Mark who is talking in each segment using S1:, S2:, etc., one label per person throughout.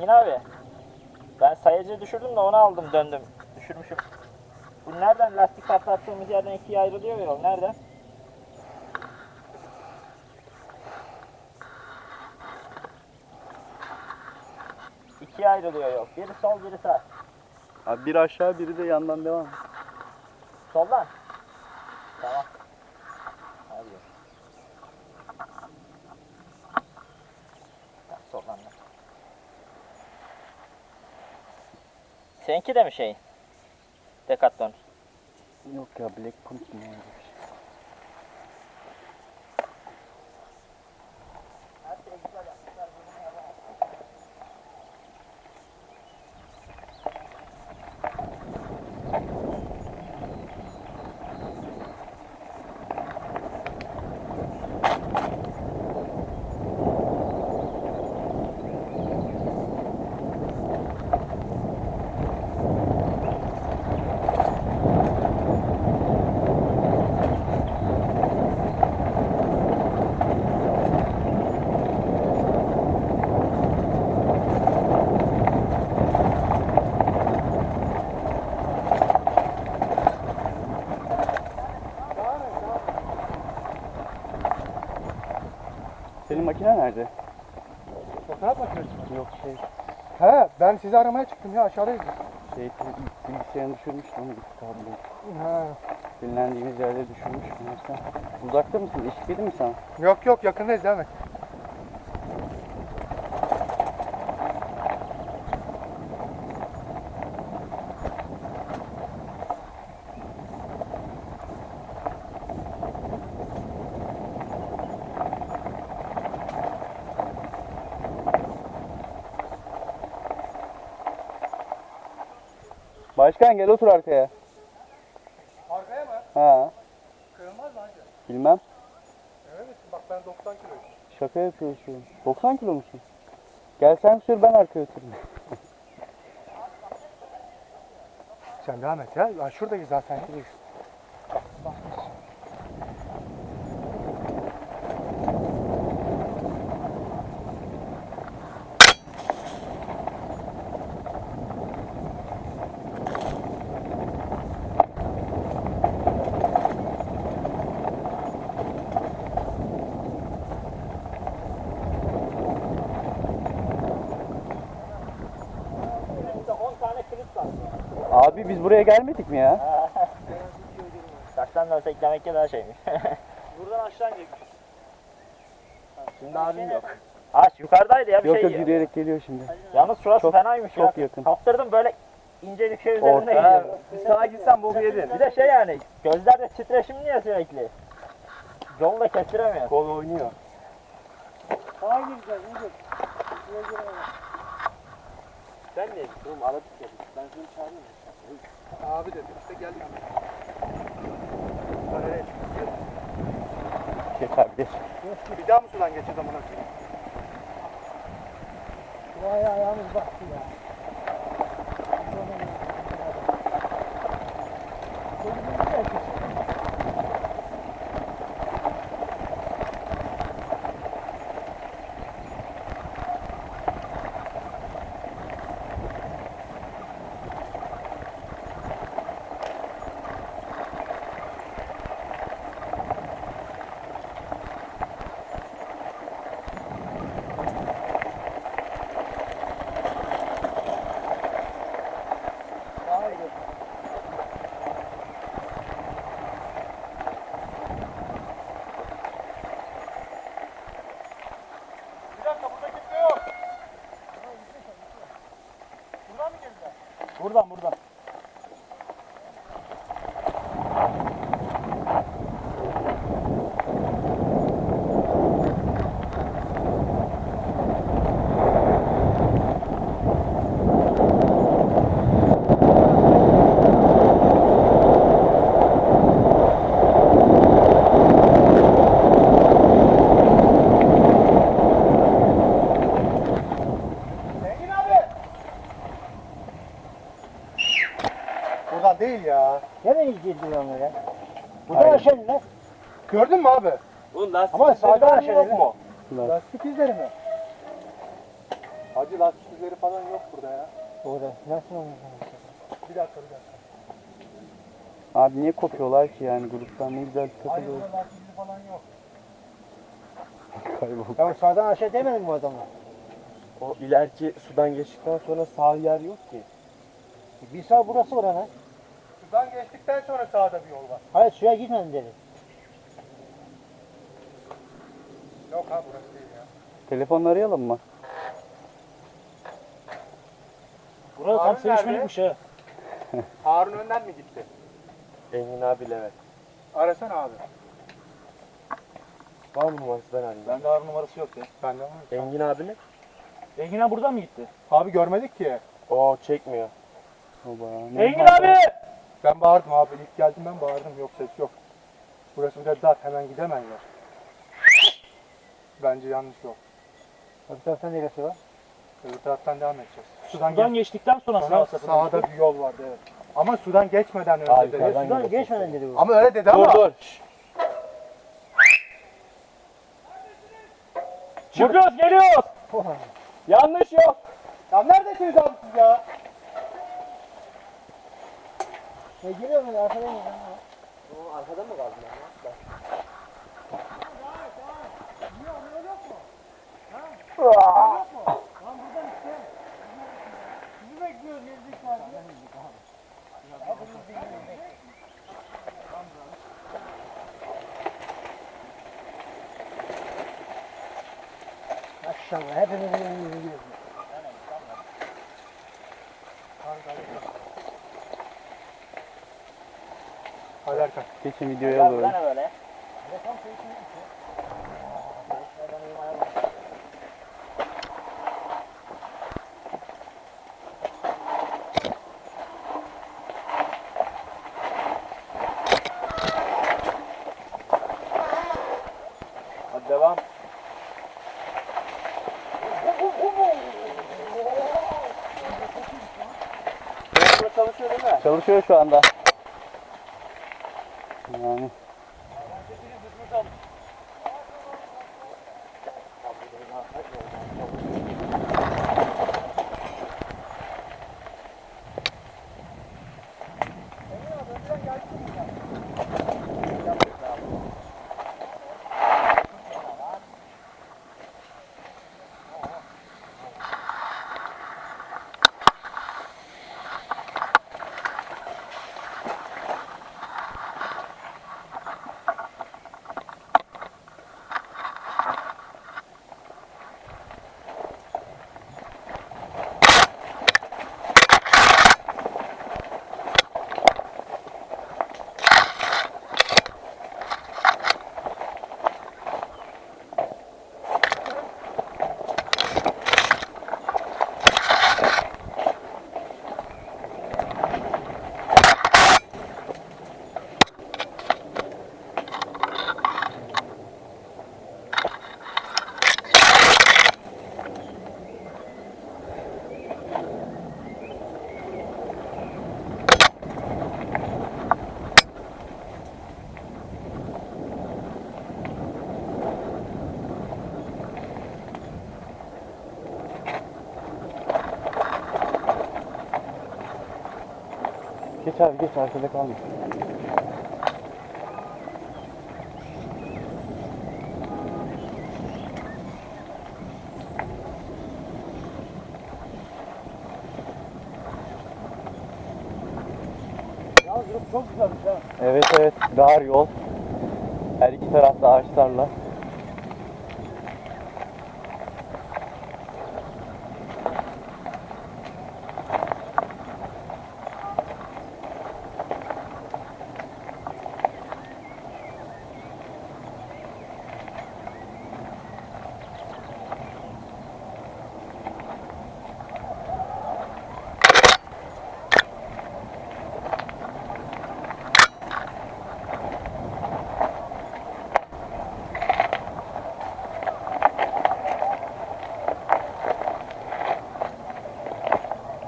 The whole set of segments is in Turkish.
S1: Engin abi. Ben sayacı düşürdüm de onu aldım döndüm. Düşürmüşüm. Bu nereden lastik patlattığımız yerden ikiye ayrılıyor ya yol. Nereden? İkiye ayrılıyor yol. Biri sol biri sağ.
S2: Abi bir aşağı biri de yandan devam.
S1: Soldan. Tamam. Hadi. Tamam, Soldan da. Seninki de mi şey? Decathlon.
S2: Yok ya Black Pump mu öyle bir şey. Senin makine nerede?
S3: Fotoğraf mı atıyorsun?
S2: Yok şey,
S3: He ben sizi aramaya çıktım ya aşağıdayız.
S2: şey bilgisayarını düşürmüştüm onu gitti abi.
S3: Ha.
S2: Dinlendiğimiz yerde düşürmüş. Neyse. Uzakta mısın? Eşlik edeyim mi sana?
S3: Yok yok yakındayız devam et.
S2: Başkan gel otur arkaya.
S3: Arkaya mı?
S2: Ha,
S3: Kırılmaz mı hacı?
S2: bilmem.
S3: Evet misin? Bak ben 90 kiloyum.
S2: Şaka yapıyorsun. 90 kilo musun? Gel sen sür ben arkaya oturayım.
S3: Sen devam et ya. ya şuradayız zaten. Bak.
S2: Abi biz buraya gelmedik mi ya?
S1: Taştan dönsek demek ki daha şeymiş.
S3: Buradan aşağı inecek.
S1: Şimdi abim yok. Ha yukarıdaydı ya bir
S2: Yok
S1: şey.
S2: yok yürüyerek geliyor şimdi.
S1: Yalnız şurası
S2: Çok-
S1: fenaymış
S2: çok
S1: ya.
S2: yakın.
S1: Kaptırdım böyle ince bir şey üzerinde
S2: Orta.
S1: gidiyor.
S2: Sağa gitsen boku yedin.
S1: Bir de şey yani gözlerde titreşimli ya sürekli. Yolda kestiremiyor.
S2: Kol oynuyor.
S3: Sağa gireceğiz. Nedir?
S2: Sen ne? Oğlum aradık ya. Ben seni çağırayım.
S3: Abi dedi. İşte geldik. Lan nereye çıkıyorsun?
S2: Geç abi geç.
S3: Bir daha mı sudan geçeceğiz amına koyayım?
S1: Vay ayağımız baktı ya.
S3: Bir dakika burada kimse yok. Buradan mı girdiler?
S1: Buradan buradan.
S3: Engin abi. Buradan değil ya.
S1: Nereye gidiyor onu ya?
S3: Buradan
S1: aşağı ne?
S3: Gördün mü abi?
S2: Oğlum lastik
S1: Ama sağdan aşağı yok mu?
S3: Lastik izleri mi? Hacı lastik izleri falan yok burada ya.
S4: Orada. Nasıl onu?
S3: Bir dakika bir dakika.
S2: Abi niye kopuyorlar ki yani gruptan ne güzel
S3: Hayır
S2: takılıyor.
S3: burada lastik izi falan yok.
S2: Kayboldu.
S4: Ya sağdan aşağı demedin mi bu adamı?
S5: O ileriki sudan geçtikten sonra sağ yer yok ki.
S4: Bir sağ burası var ana.
S3: Sudan geçtikten sonra sağda bir yol var.
S4: Hayır suya gitmedin dedi.
S3: Yok ha burası değil ya.
S2: Telefonla arayalım mı?
S4: Burada
S3: tam sevişmelikmiş
S4: ha.
S3: Harun önden mi gitti?
S5: Engin abiyle evet.
S3: Arasana abi.
S5: Var mı numarası ben arayayım.
S1: Bende ağır numarası yok ya.
S3: Bende var.
S5: Engin abiyle?
S1: Engin abi buradan mı gitti?
S3: Abi görmedik ki.
S5: O çekmiyor.
S2: Baba, ne
S1: Engin
S2: yapalım?
S1: abi!
S3: Ben bağırdım abi. İlk geldim ben bağırdım. Yok ses yok. Burası bir de dar. Hemen gidemezler. Bence yanlış yol.
S4: Öbür taraftan neresi var?
S3: Öbür taraftan devam edeceğiz. Sudan,
S1: Buradan
S3: geç.
S1: geçtikten sonra
S3: Sonra
S1: sağ
S3: sağda bir yol vardı evet. Ama sudan geçmeden önce
S5: Abi,
S3: dedi.
S5: yukarıdan
S4: Sudan
S5: gidiyorsun.
S4: geçmeden dedi bu.
S3: Ama öyle dedi ama.
S5: Dur dur. Şşş.
S1: Çıkıyoruz geliyoruz! Yanlış yok!
S3: Ya neredesiniz abi siz ya?
S4: Ne geliyor mu? Arkadan geliyor. Maşallah hepimizin önünü yiyoruz.
S3: Hadi Erkan.
S2: Geçin videoya alıyorum.
S1: ne böyle? Hadi devam. Burada çalışıyor değil mi?
S2: Çalışıyor şu anda. Geç abi geç arkada kalma.
S4: Çok güzelmiş ha.
S2: Evet evet dar yol. Her iki tarafta ağaçlarla.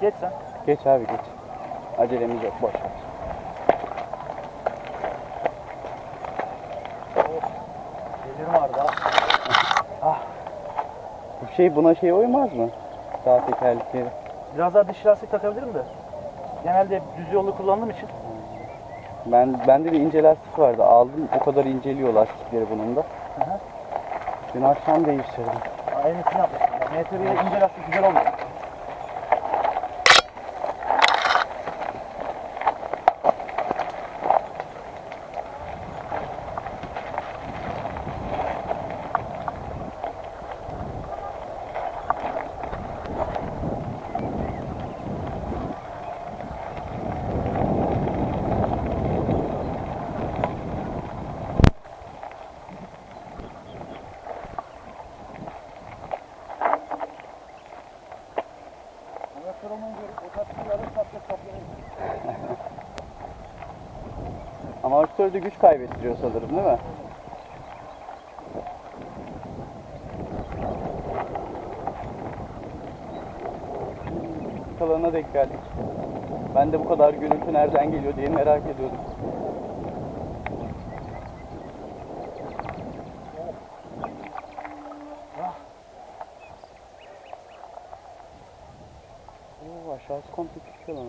S1: Geç sen.
S2: Geç abi geç. Acelemiz yok boş ver.
S1: Gelirim vardı ha.
S2: Bu şey buna şey uymaz mı? Daha tekerlekleri.
S3: Biraz daha diş lastik takabilirim de. Genelde düz yolu kullandığım için.
S2: Ben bende de ince lastik vardı. Aldım. O kadar inceliyor lastikleri bunun da.
S3: hı.
S2: Dün akşam değiştirdim.
S3: En iyisini MTB'ye ince lastik güzel olmuyor.
S2: Amortisörde güç kaybettiriyor sanırım değil mi? Kalanına denk geldik. Ben de bu kadar gürültü nereden geliyor diye merak ediyordum. Oo, aşağısı komple çıkıyor lan.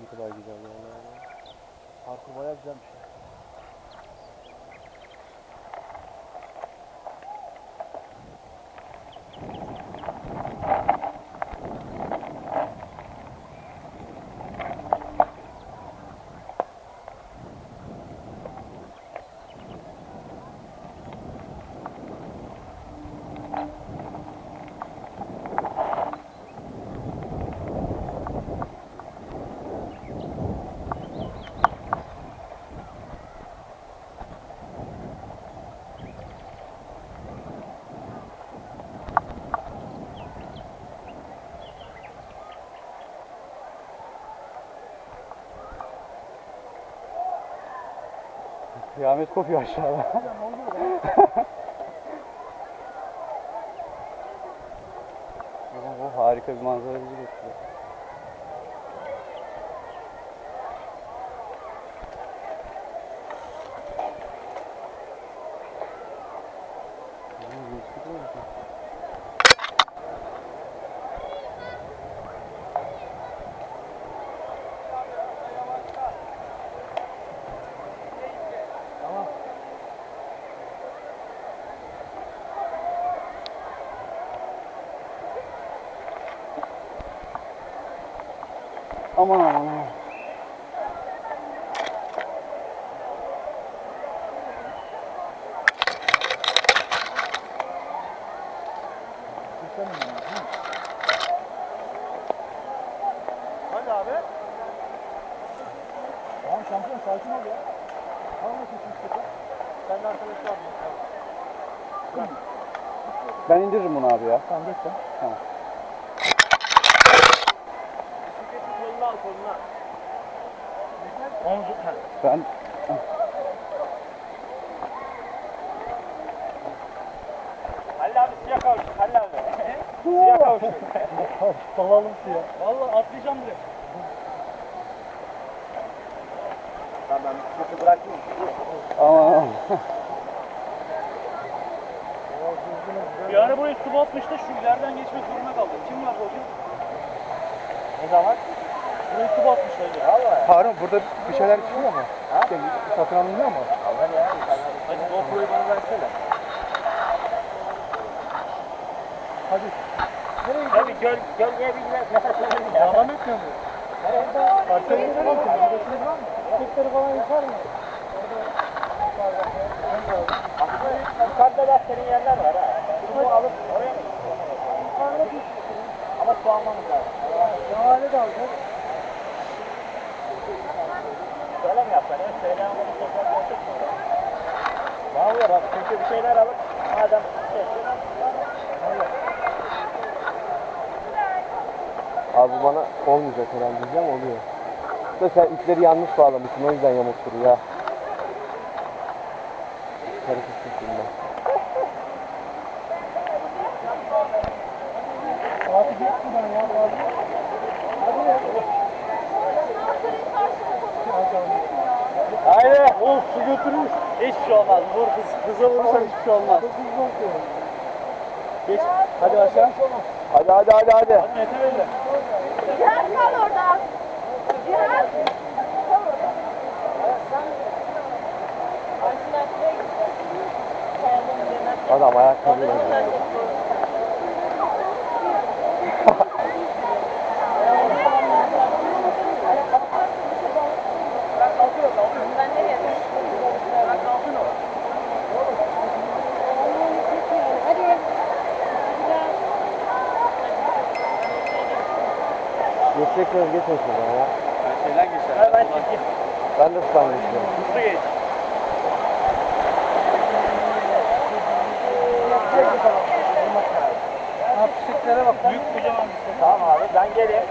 S2: Ne kadar güzel ya.
S3: Parkur bayağı güzelmiş.
S2: Kıyamet kopuyor aşağıda. Oo, harika bir manzara bizi bekliyor. Aman aman aman.
S3: Hadi abi. Tamam şampiyon sakin ol ya. Tamam mı sıkı? Sen de arkadaşlar mı?
S2: Ben indiririm bunu abi ya.
S3: Tamam geç sen.
S1: Koluna al koluna.
S3: Omzu. Ha.
S2: Ben
S1: Halil abi suya kavuştuk Halil abi. suya kavuştuk.
S3: Dalalım suya. Valla atlayacağım direkt.
S1: Tamam suyu bırakayım.
S2: aman.
S3: Bir ara burayı su batmıştı. Şu ileriden geçmek zorunda kaldık. Kim var hocam?
S1: Ne zaman?
S3: Batmıştı hocam.
S1: Valla.
S3: Harun burada bir şeyler çıkıyor mu? Ha? Satın alınıyor mu?
S1: Allah ya.
S3: Hadi GoPro'yu bana versene. Hadi.
S1: Tabii göl, gölgeye bir gider nefes alayım ya.
S3: Devam etmiyor mu? Parçayı yıkamam ki. Burasını var mı? Çiçekleri falan yıkar mı?
S1: Aslında yukarıda da senin yerler var ha. Bunu alıp oraya mı gidiyorsun? Ama su almamız lazım.
S3: Şahane de alacağız.
S1: Böyle mi yapsan? Evet, söyle ama bunu tekrar görsek sonra. Oluyor abi? Çünkü bir şeyler alıp madem şey,
S5: Abi bana olmayacak herhalde diyeceğim oluyor. Da sen ipleri yanlış bağlamışsın o yüzden yamuk duruyor. Karışık şimdi.
S3: Saati geçmeden ya.
S2: Haydi. Of su götürmüş. Hiçbir şey olmaz. Vur kız, kıza vurursan hiçbir şey olmaz.
S1: Geç.
S3: Hadi aşağı.
S5: Hadi hadi hadi hadi.
S1: Hadi Mete Bey'le.
S6: Cihat kal orada. Cihat.
S5: Adam ayakkabıyla. Geçecekseniz geçin şuradan ya.
S1: Hadi ben çekeyim.
S5: Ben de ıslan geçiyorum.
S1: Hızlı geç.
S3: Ha pisiklere bak.
S1: Büyük kocaman bir şey. Tamam abi ben geleyim.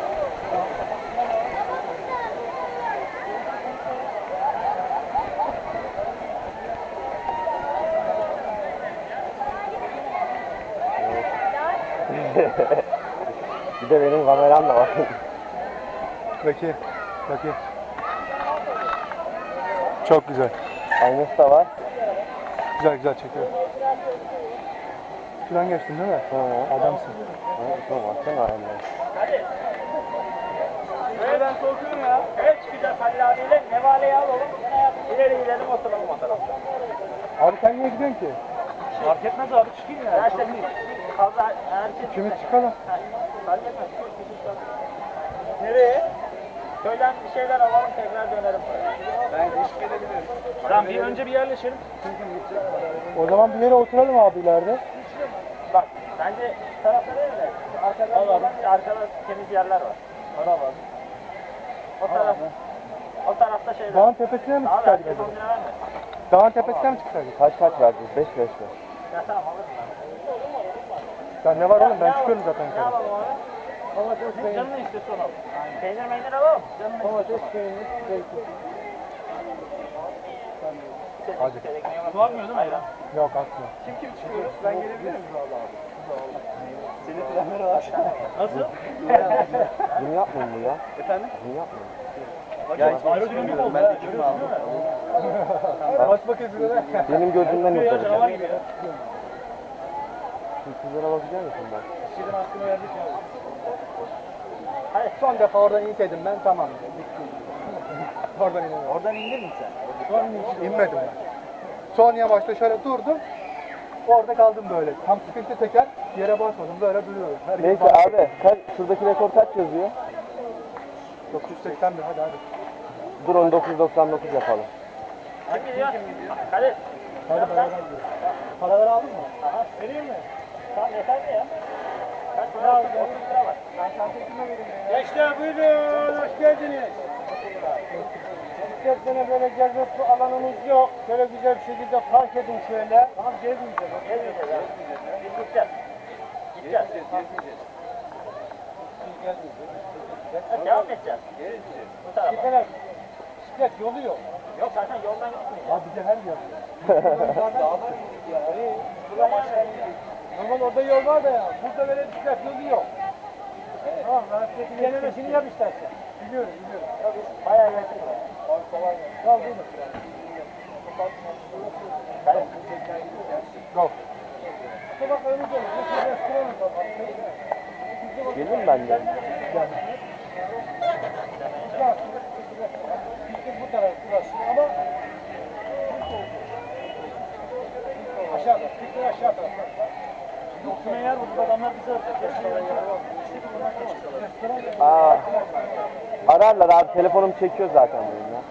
S5: Bir de benim kameram da var.
S3: Peki. Peki. Çok güzel.
S5: Aynısı da var.
S3: Güzel güzel çekiyor. Şuradan geçtin değil mi?
S5: Ha.
S3: Adamsın.
S5: Ha, şuna baksana aynen.
S1: Hadi. Böyle ben korkuyorum ya. Evet çıkacağız Halil abiyle. Nevale'yi alalım. İleri gidelim oturalım o tarafta.
S3: Abi sen niye gidiyorsun ki?
S1: Fark etmez abi çıkayım ya. Ya işte fazla herkes...
S3: İkimiz çıkalım.
S1: Ha, Fark etmez. Nereye? Köyden bir şeyler alalım tekrar dönerim. Ben eşlik edebilirim. Tamam bir önce bir yerleşelim.
S3: O zaman bir yere oturalım abi ileride.
S1: Bak bence şu tarafta değil de arkada, arkada temiz yerler var. Ara var. O taraf. O tarafta şeyler.
S3: Dağın tepesine mi
S1: Abi
S3: çıksaydık
S1: herkes
S3: acaba?
S1: 10 lira verme.
S3: Dağın tepesine mi çıksaydık?
S5: Kaç kaç verdiniz? 5 5 mi?
S1: Ya tamam alırım ben.
S3: Ya ne var oğlum ben çıkıyorum zaten
S1: Ne
S3: yukarı.
S1: alalım abi? Domates peynir. Canın ne istiyorsa onu al. Peynir meynir alalım. Canın ne Domates peynir, zeytin.
S3: Hadi.
S1: Su almıyor değil mi ayran?
S3: Yok atma.
S1: Kim kim çıkıyoruz? Ben gelebilir miyim? Senin planları var. Nasıl?
S5: Bunu yapmayın bu ya.
S1: Efendim?
S5: Bunu yapmayın.
S1: Ya aerodinamik oldu. Ben de kimi aldım?
S3: Bak bakayım şurada.
S5: Benim gözümden
S1: Ya canavar gibi ya.
S5: Kızlara bakacak mısın bak?
S1: Şirin hakkını verdik ya.
S3: Son defa oradan inseydim ben tamam. Oradan inemedim.
S1: Oradan indin mi sen?
S3: Son inmedim ben. Son yamaçta şöyle durdum. Orada kaldım böyle. Tam sıkıştı teker. Yere basmadım. Böyle duruyorum. Her gün
S5: Neyse
S3: bak-
S5: abi kaç, şuradaki rekor kaç yazıyor?
S3: 981 hadi hadi.
S5: Dur onu 999 yapalım.
S1: Kim gidiyor? Hadi.
S3: Beraber gidiyoruz. Paraları aldın mı?
S1: Aha, vereyim mi? Tamam yeterli ya.
S3: Gençler buyurun. Hoş geldiniz. Bisikletlere böyle gezmek alanımız yok. Şöyle güzel bir şekilde park edin şöyle. Tamam gezmeyeceğiz.
S1: Gezmeyeceğiz. Biz gideceğiz. Gideceğiz. Ha, Devam mı edeceğiz? Bu tarafa.
S3: Bisiklet, yolu yok.
S1: Yok zaten yoldan gitmeyeceğiz.
S3: Abi bize her yer yok. Normal orada yol var da ya. Burada böyle bisiklet yolu yok. Tamam, ben denemesini yap istersen. Biliyorum, biliyorum.
S1: Bayağı yakın var.
S3: Al bunu.
S1: Hadi.
S3: Go. İşte bak önümüz olur. Mesela restoran var.
S5: Gelin ben de?
S3: Bu taraf burası ama aşağıda. Fikir aşağı tarafta.
S1: Yoksun eğer bu adamlar bizi
S5: Aa, ararlar abi telefonum çekiyor zaten benim ya.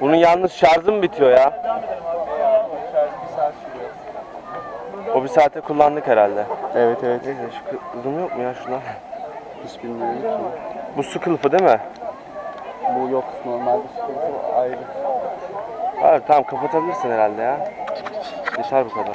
S5: Bunun yalnız şarjı mı bitiyor ya? O bir saate kullandık herhalde.
S2: Evet evet.
S5: Neyse şu kı- zoom yok mu ya şuna?
S2: Hiç bilmiyorum ki.
S5: Bu su kılıfı değil mi?
S2: Bu yok normalde sıkıntı ayrı.
S5: Abi tamam kapatabilirsin herhalde ya. Yeter bu kadar.